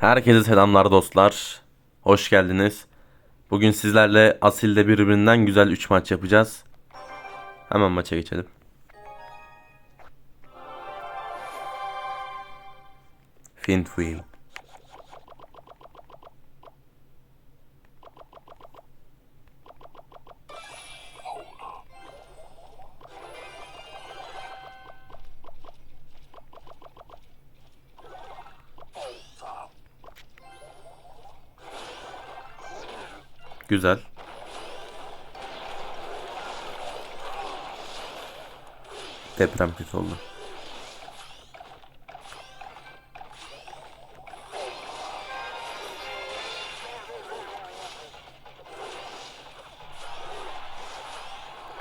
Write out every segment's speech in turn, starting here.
Herkese selamlar dostlar. Hoş geldiniz. Bugün sizlerle Asil'de birbirinden güzel 3 maç yapacağız. Hemen maça geçelim. Fintwheel. Güzel. Deprem kötü oldu.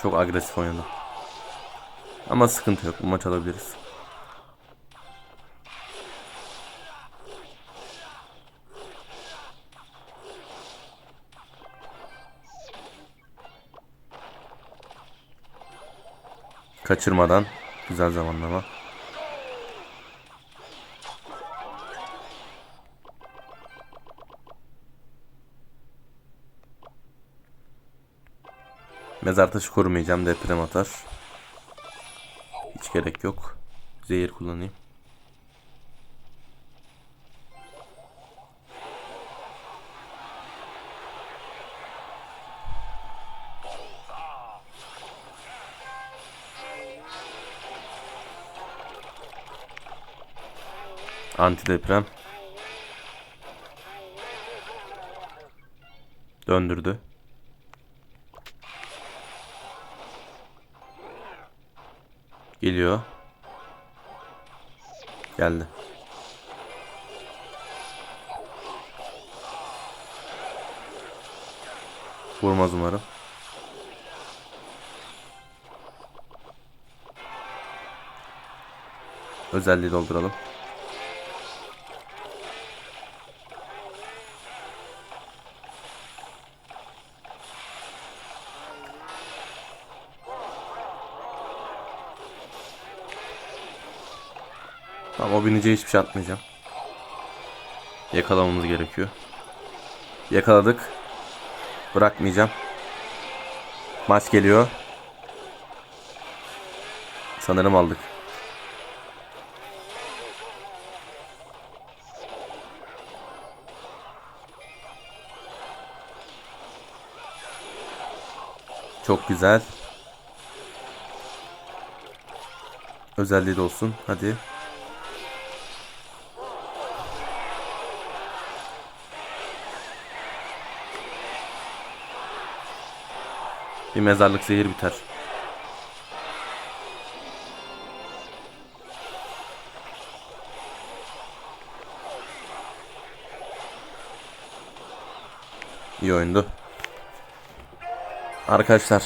Çok agresif oynadı. Ama sıkıntı yok. Bu maç alabiliriz. Kaçırmadan güzel zamanlama. Mezar taşı korumayacağım deprem atar. Hiç gerek yok. Zehir kullanayım. Antideprem. Döndürdü. Geliyor. Geldi. Vurmaz umarım. Özelliği dolduralım. O bineceği hiçbir şey atmayacağım. Yakalamamız gerekiyor. Yakaladık. Bırakmayacağım. Maç geliyor. Sanırım aldık. Çok güzel. Özelliği de olsun. Hadi. Bir mezarlık zehir biter. İyi oyundu. Arkadaşlar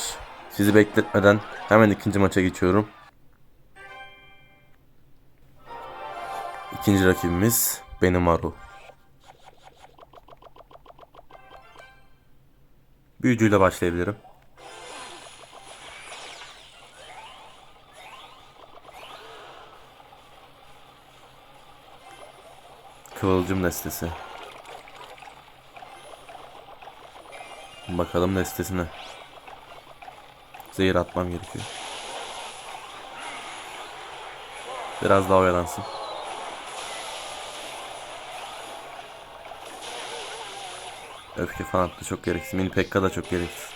sizi bekletmeden hemen ikinci maça geçiyorum. İkinci rakibimiz benim Aru. Büyücüyle başlayabilirim. Kıvılcım destesi. Bakalım destesine. Zehir atmam gerekiyor. Biraz daha oyalansın. Öfke falan attı çok gereksiz. Mini Pekka da çok gereksiz.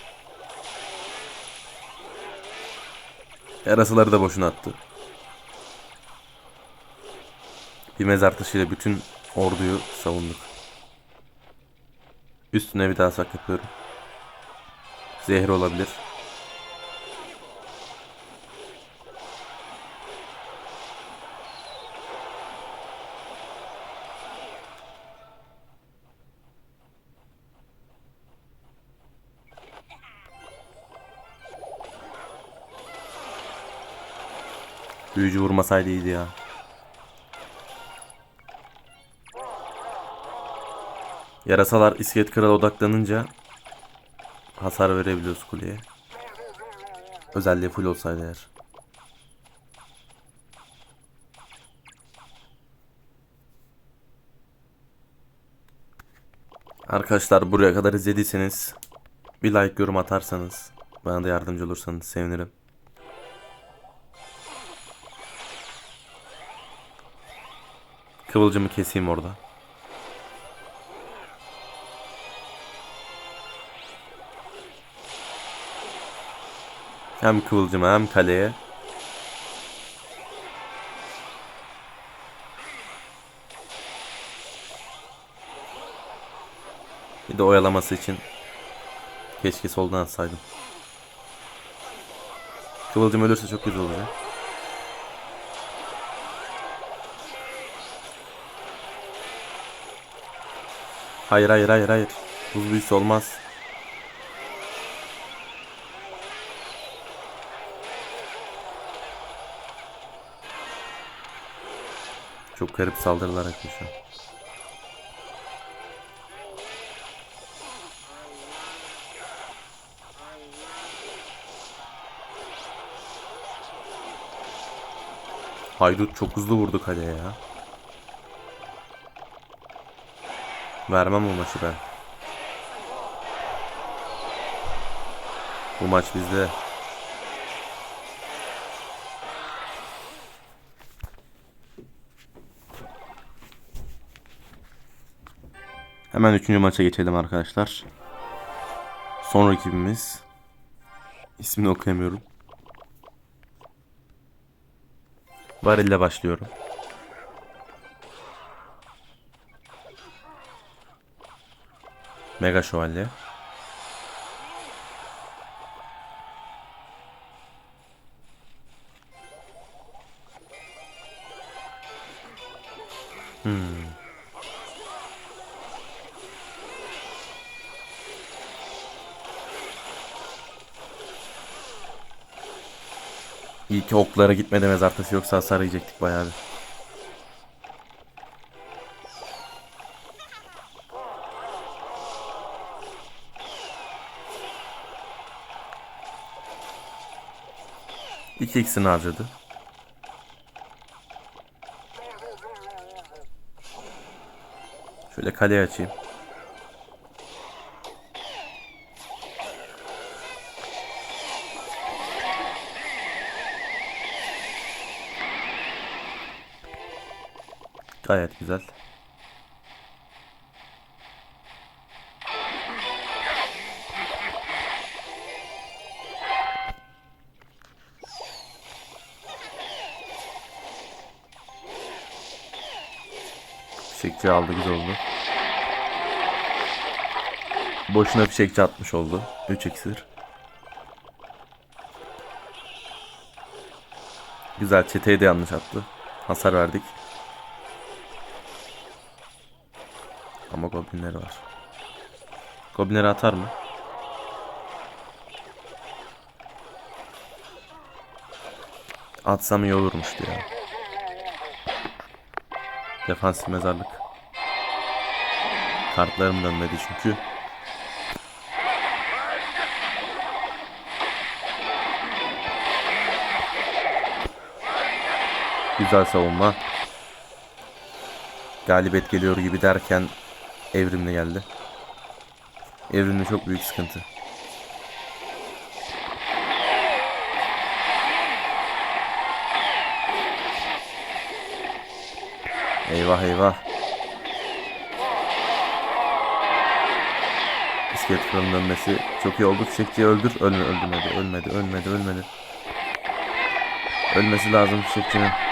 Yarasaları da boşuna attı. Bir mezar taşıyla bütün orduyu savunduk. Üstüne bir daha sak. Zehir olabilir. Büyücü vurmasaydı iyiydi ya. Yarasalar iskelet krala odaklanınca hasar verebiliyoruz kuleye. Özelliği full olsaydı eğer. Arkadaşlar buraya kadar izlediyseniz bir like yorum atarsanız bana da yardımcı olursanız sevinirim. Kıvılcımı keseyim orada. Hem kıvılcıma hem kaleye. Bir de oyalaması için keşke soldan atsaydım. Kıvılcım ölürse çok güzel olacak. Hayır hayır hayır hayır. Buz büyüsü olmaz. Çok garip saldırılar yapıyor şu. Haydut çok hızlı vurdu kaleye ya. Vermem o maçı ben. Bu maç bizde. Hemen üçüncü maça geçelim arkadaşlar. Son rakibimiz. İsmini okuyamıyorum. Varil başlıyorum. Mega Şövalye. Hmm. İyi ki oklara gitmedi mezar taşı yoksa hasar yiyecektik bayağı bir. İki ikisini harcadı. Şöyle kaleye açayım. Gayet güzel. Fişekçi aldı güzel oldu. Boşuna fişekçi atmış oldu. 3 iksir. Güzel çeteye de yanlış attı. Hasar verdik. Ama goblinleri var. Goblinleri atar mı? Atsam iyi olurmuştu ya. Defansif mezarlık. Kartlarım dönmedi çünkü. Güzel savunma. Galibiyet geliyor gibi derken evrimli geldi. Evrimli çok büyük sıkıntı. Eyvah eyvah. İskelet kralının dönmesi çok iyi oldu. Fişekçiyi öldür. Ölme, öldürmedi. Ölmedi. Ölmedi. Ölmedi. Ölmesi lazım fişekçinin.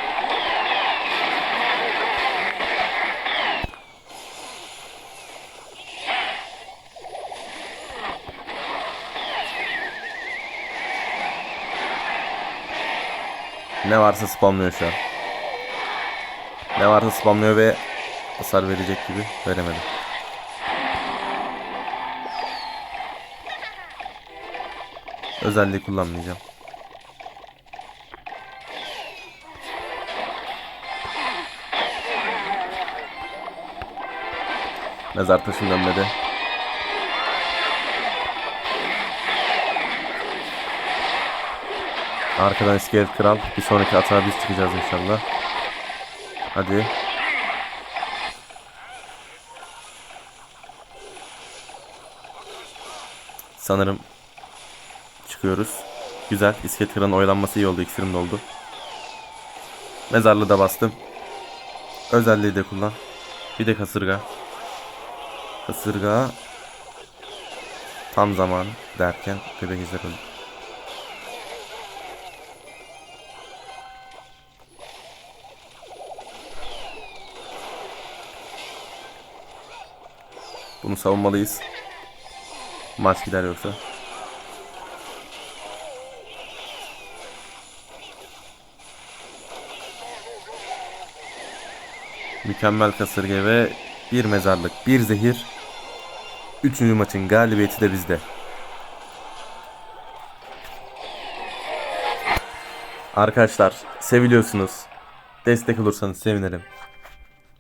Ne varsa spamlıyor şu an. Ne varsa spamlıyor ve hasar verecek gibi veremedi. Özelliği kullanmayacağım. Mezar taşın dönmedi. Arkadan iskelet kral. Bir sonraki atağa biz çıkacağız inşallah. Hadi. Sanırım çıkıyoruz. Güzel. İskelet kıranın oyalanması iyi oldu. İksirim doldu. Mezarlığı da bastım. Özelliği de kullan. Bir de kasırga. Kasırga. Tam zaman derken bebek izler öldü. Bunu savunmalıyız. Maç gider yoksa. Mükemmel kasırga ve bir mezarlık, bir zehir. Üçüncü maçın galibiyeti de bizde. Arkadaşlar seviliyorsunuz. Destek olursanız sevinirim.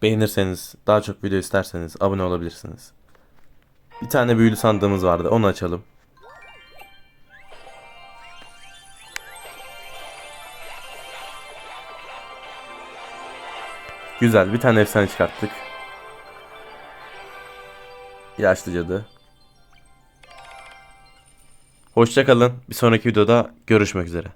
Beğenirseniz, daha çok video isterseniz abone olabilirsiniz. Bir tane büyülü sandığımız vardı. Onu açalım. Güzel. Bir tane efsane çıkarttık. Yaşlı cadı. Hoşçakalın. Bir sonraki videoda görüşmek üzere.